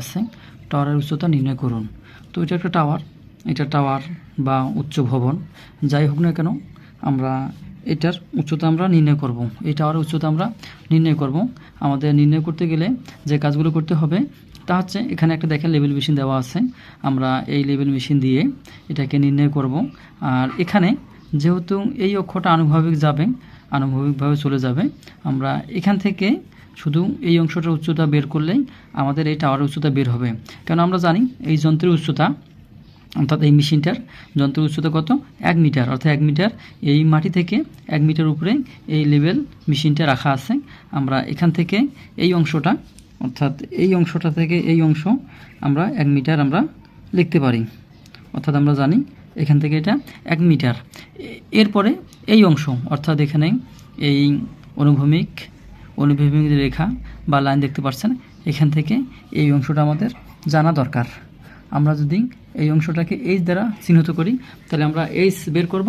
আছে, টাওয়ারের উচ্চতা নির্ণয় করুন। তো এটা একটা টাওয়ার, এটা টাওয়ার বা উচ্চ ভবন, যাই হোক না কেন, আমরা এটার উচ্চতা আমরা নির্ণয় করব। এই টাওয়ারের উচ্চতা আমরা নির্ণয় করব। আমাদের নির্ণয় করতে গেলে যে কাজগুলো করতে হবে, তা হচ্ছে এখানে একটা দেখেন লেভেল মেশিন দেওয়া আছে। আমরা এই লেভেল মেশিন দিয়ে এটাকে নির্ণয় করব। আর এখানে যেহেতু এই অক্ষটা আনুভাবিক যাবে, আনুভবিকভাবে চলে যাবে, আমরা এখান থেকে শুধু এই অংশটার উচ্চতা বের করলেই আমাদের এই টাওয়ারের উচ্চতা বের হবে। কেন আমরা জানি এই যন্ত্রের উচ্চতা, অর্থাৎ এই মেশিনটার যন্ত্রের উচ্চতা কত? এক মিটার। অর্থাৎ এক মিটার এই মাটি থেকে এক মিটার উপরে এই লেভেল মেশিনটা রাখা আছে। আমরা এখান থেকে এই অংশটা, অর্থাৎ এই অংশটা থেকে এই অংশ আমরা এক মিটার আমরা লিখতে পারি। অর্থাৎ আমরা জানি এখান থেকে এটা এক মিটার। এরপরে এই অংশ, অর্থাৎ এখানে এই অনুভূমিক অনুভূমিক রেখা বা লাইন দেখতে পাচ্ছেন এখান থেকে এই অংশটা আমাদের জানা দরকার। আমরা যদি এই অংশটাকে এইচ দ্বারা চিহ্নিত করি, তাহলে আমরা এইচ বের করব।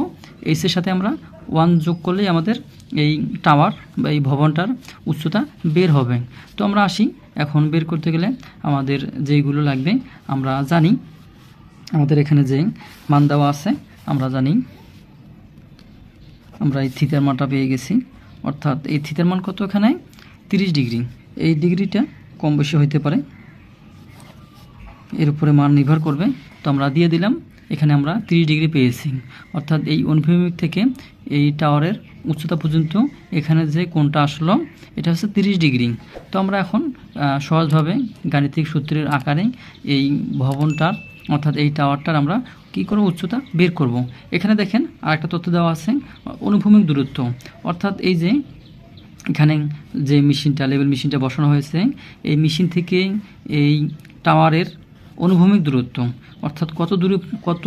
এইচের সাথে আমরা ওয়ান যোগ করলেই আমাদের এই টাওয়ার বা এই ভবনটার উচ্চতা বের হবে। তো আমরা আসি। এখন বের করতে গেলে আমাদের যেইগুলো লাগবে, আমরা জানি। আমাদের এখানে যে মান দেওয়া আছে, আমরা জানি। আমরা এই থিতার মানটা পেয়ে গেছি। অর্থাৎ এই থিতার মান কত এখানে? তিরিশ ডিগ্রি। এই ডিগ্রিটা কম বেশি হইতে পারে। এর উপরে মান নির্ভর করবে। তো আমরা দিয়ে দিলাম, এখানে আমরা 30 ডিগ্রি পেয়েছি। অর্থাৎ এই অনুভূমিক থেকে এই টাওয়ারের উচ্চতা পর্যন্ত এখানে যে কোণটা আসলো, এটা হচ্ছে 30 ডিগ্রি। তো আমরা এখন সহজভাবে গাণিতিক সূত্রের আকারে এই ভবনটার, অর্থাৎ এই টাওয়ারটার আমরা কি করব? উচ্চতা বের করব। এখানে দেখেন আরেকটা তথ্য দেওয়া আছে, অনুভূমিক দূরত্ব। অর্থাৎ এই যে এখানে যে মেশিনটা লেভেল মেশিনটা বসানো হয়েছে, এই মেশিন থেকে এই টাওয়ারের অনুভূমিক দূরত্ব। অর্থাৎ কত দূরে, কত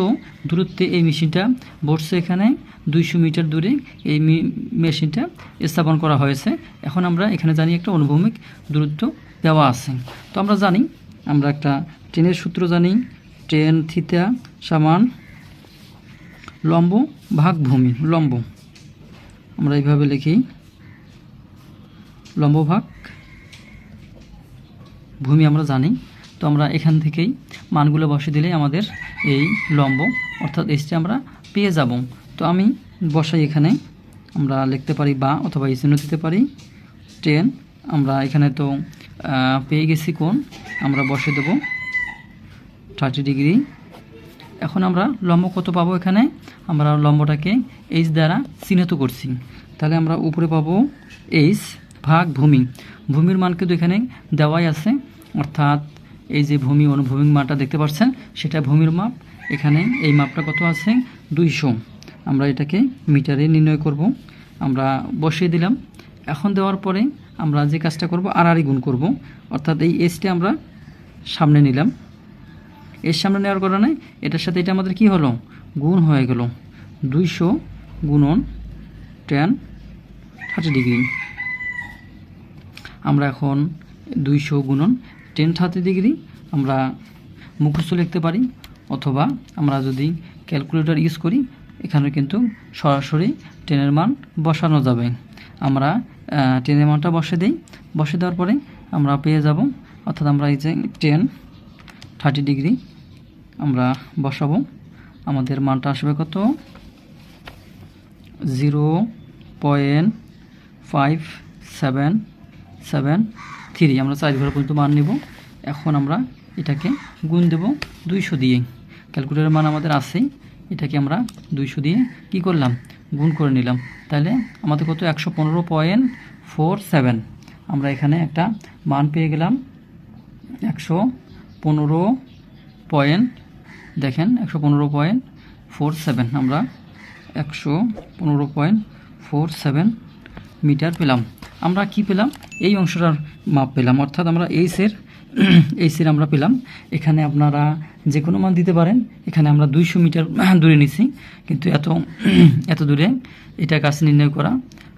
দূরত্বে এই মেশিনটা বসছে এখানে? দুইশো মিটার দূরে এই মেশিনটা স্থাপন করা হয়েছে। এখন আমরা এখানে জানি একটা অনুভূমিক দূরত্ব দেওয়া আছে। তো আমরা জানি, আমরা একটা ট্রেনের সূত্র জানি ট্রেন থিতা সমান লম্ব ভাগ ভূমি লম্ব। আমরা এইভাবে লিখি। লম্বভাগ ভূমি আমরা জানি। তো আমরা এখান থেকেই মানগুলো বসে দিলেই আমাদের এই লম্ব, অর্থাৎ এসটা আমরা পেয়ে যাব। তো আমি বসাই এখানে। আমরা লিখতে পারি বা অথবা এই চিহ্ন দিতে পারি। টেন আমরা এখানে তো পেয়ে গেছি কোন আমরা বসে দেব থার্টি ডিগ্রি এখন আমরা লম্ব কত পাবো এখানে? আমরা লম্বটাকে এইচ দ্বারা চিহ্নিত করছি। তাহলে আমরা উপরে পাবো এইচ ভাগ ভূমি। ভূমির মান কিন্তু এখানে দেওয়াই আছে। অর্থাৎ এই যে ভূমি অনুভূমিক মানটা দেখতে পাচ্ছেন, সেটা ভূমির মাপ। এখানে এই মাপটা কত আছে? দুইশো। আমরা এটাকে মিটারে নির্ণয় করব। আমরা বসিয়ে দিলাম। এখন দেওয়ার পরে আমরা যে কাজটা করব আড়াআড়ি গুণ করব। অর্থাৎ এই এসটা আমরা সামনে নিলাম। এর সামনে নেওয়ার কারণে এটার সাথে এটা আমাদের কি হলো? গুণ হয়ে গেল। দুইশো গুণন টেন থার্টি ডিগ্রি আমরা এখন দুইশো গুণন টেন থার্টি ডিগ্রি আমরা মুখস্থ লিখতে পারি, অথবা আমরা যদি ক্যালকুলেটর ইউজ করি, এখানে কিন্তু সরাসরি টেনের মান বসানো যাবে। আমরা টেনের মানটা বসে দিই। বসে দেওয়ার পরে আমরা পেয়ে যাব, অর্থাৎ আমরা এই যে টেন থার্টি ডিগ্রি। আমরা বসাবো। আমাদের মানটা আসবে কত? Zero point five seven seven three. আমরা চার ঘর পর্যন্ত মান নেব। এখন আমরা এটাকে গুণ দেব দুইশো দিয়ে। ক্যালকুলেটরের মান আমাদের আছেই। এটাকে আমরা দুইশো দিয়ে কি করলাম? গুণ করে নিলাম। তাহলে আমাদের কত? একশো পনেরো পয়েন্ট ফোর সেভেন। আমরা এখানে একটা মান পেয়ে গেলাম। একশো পনেরো পয়েন্ট, দেখেন, একশো পনেরো পয়েন্ট ফোর সেভেন আমরা একশো পনেরো পয়েন্ট ফোর সেভেন মিটার পেলাম। আমরা কি পেলাম? এই অংশটার মাপ পেলাম, অর্থাৎ আমরা এইসের এইসের আমরা পেলাম। এখানে আপনারা যে কোনো মান দিতে পারেন, এখানে আমরা দুইশো মিটার দূরে নিছি, কিন্তু এত এত দূরে এটা কাছে নির্ণয় করা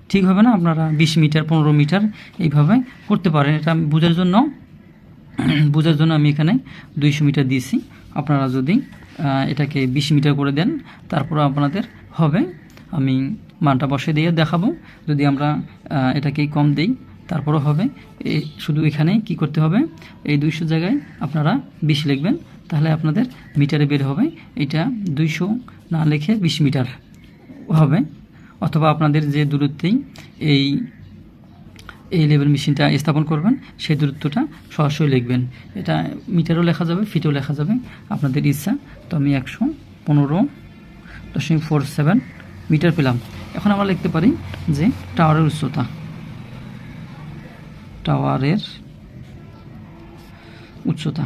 ঠিক হবে না। আপনারা বিশ মিটার, পনেরো মিটার এইভাবে করতে পারেন, এটা বোঝার জন্য বোঝার জন্য আমি এখানে দুইশো মিটার দিয়েছি। আপনারা যদি এটাকে বিশ মিটার করে দেন তারপর আপনাদের হবে। আমি মানটা বসে দিয়ে দেখাবো। যদি আমরা এটাকে কম দিই, তারপরও হবে। শুধু এখানে কি করতে হবে? এই দুইশো জায়গায় আপনারা বিশ লিখবেন, তাহলে আপনাদের মিটারে বের হবে। এটা দুইশো না লিখে বিশ মিটার হবে। অথবা আপনাদের যে দূরত্বেই এই এই লেভেল মেশিনটা স্থাপন করবেন, সেই দূরত্বটা সরাসরি লিখবেন। এটা মিটারও লেখা যাবে ফিটেও লেখা যাবে, আপনাদের ইচ্ছা। তো আমি একশো পনেরো দশমিক ফোর সেভেন মিটার পেলাম। এখন আমরা লিখতে পারি যে টাওয়ারের উচ্চতা। টাওয়ারের উচ্চতা।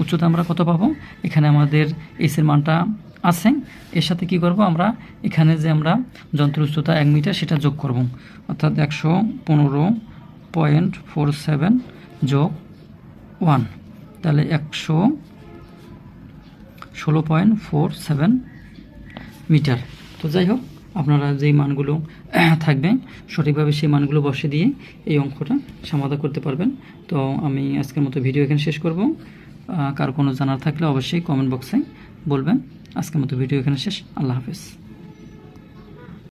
উচ্চতা আমরা কত পাবো? এখানে আমাদের এসের মানটা আছে, এর সাথে কি করব আমরা? এখানে যে আমরা যন্ত্র উচ্চতা এক মিটার, সেটা যোগ করব। অর্থাৎ একশো পনেরো পয়েন্ট ফোর সেভেন যোগ ওয়ান। তাহলে একশো ষোলো পয়েন্ট ফোর সেভেন মিটার। তো যাই হোক, আপনারা যেই মানগুলো থাকবে, সঠিকভাবে সেই মানগুলো বসে দিয়ে এই অঙ্কটা সমাধান করতে পারবেন। তো আমি আজকের মতো ভিডিও এখানে শেষ করব। কার কোনো জানার থাকলে অবশ্যই কমেন্ট বক্সে বলবেন। আজকের মতো ভিডিও এখানে শেষ। আল্লাহ হাফেজ।